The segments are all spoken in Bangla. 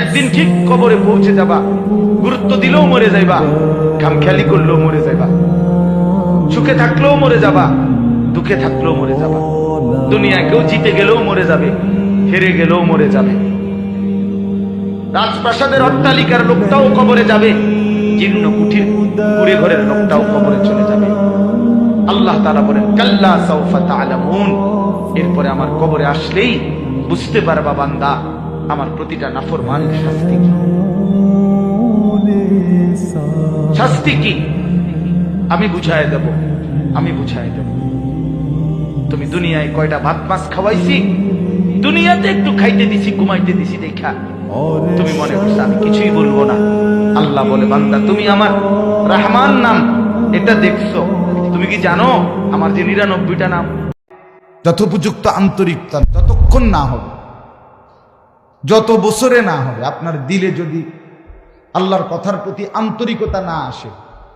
একদিন ঠিক কবরে পৌঁছে যাবা, গুরুত্ব দিলেও মরে যাইবা, খামখেয়ালি করলেও মরে যাইবা, সুখে থাকলেও মরে যাবা, দুঃখে থাকলেও মরে যাবা দুনিয়া কেউ জিতে গেলেও মরে যাবে, হেরে গেলেও মরে যাবে। রাজপ্রাসাদের অট্টালিকার লোকটাও কবরে যাবে, জীর্ণ কুঠির কুড়ে ঘরের লোকটাও কবরে চলে যাবে। আল্লাহ তারা বলেন, কাল্লা সাউফা তাআলামুন। এরপরে আমার কবরে আসলেই বুঝতে পারবা বান্দা আমার প্রতিটা নাফরমানের শাস্তি। কি। শাস্তি কি? আমি বুঝায় দেব। আমি বুঝায় দেব। তুমি দুনিয়ায় কয়টা ভাত মাছ খাওয়াইছি? দুনিয়াতে একটু খাইতে দিছি, ঘুমাইতে দিছি, দেখা। তুমি মনে করছ আমি কিছুই বলব না। আল্লাহ বলে, বান্দা, তুমি আমার রহমান নাম, এটা দেখছ। তুমি কি জানো? আমার যে নিরানব্বইটা নাম। যথোপযুক্ত আন্তরিকতা, যতক্ষণ না হবে যত বছরে না হবে, আপনার দিলে যদি আল্লাহর কথার প্রতি আন্তরিকতা না আসে,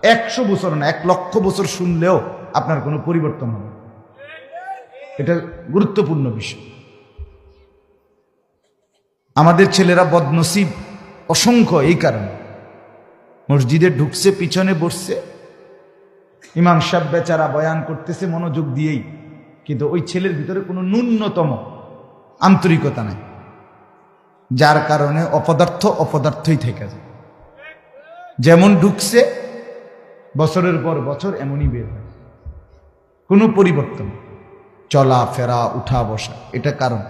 একশো বছর না, এক লক্ষ বছর শুনলেও আপনার কোনো পরিবর্তন হবে এটা গুরুত্বপূর্ণ বিষয়। আমাদের ছেলেরা বদনসিব, অসংখ্য এই কারণে। মসজিদে ঢুকছে, পিছনে বসছে। ইমাম সাহেব বেচারা বয়ান করতেছে, মনোযোগ দিয়েই। কিন্তু ওই ছেলের ভিতরে কোনো ন্যূনতম আন্তরিকতা নাই। যার কারণে অপদার্থ অপদার্থই থেকে যায়। যেমন ঢুকছে, বছরের পর বছর এমনই বের হয়। কোনো পরিবর্তন, চলা, ফেরা, উঠা, বসা, এটা কারণ।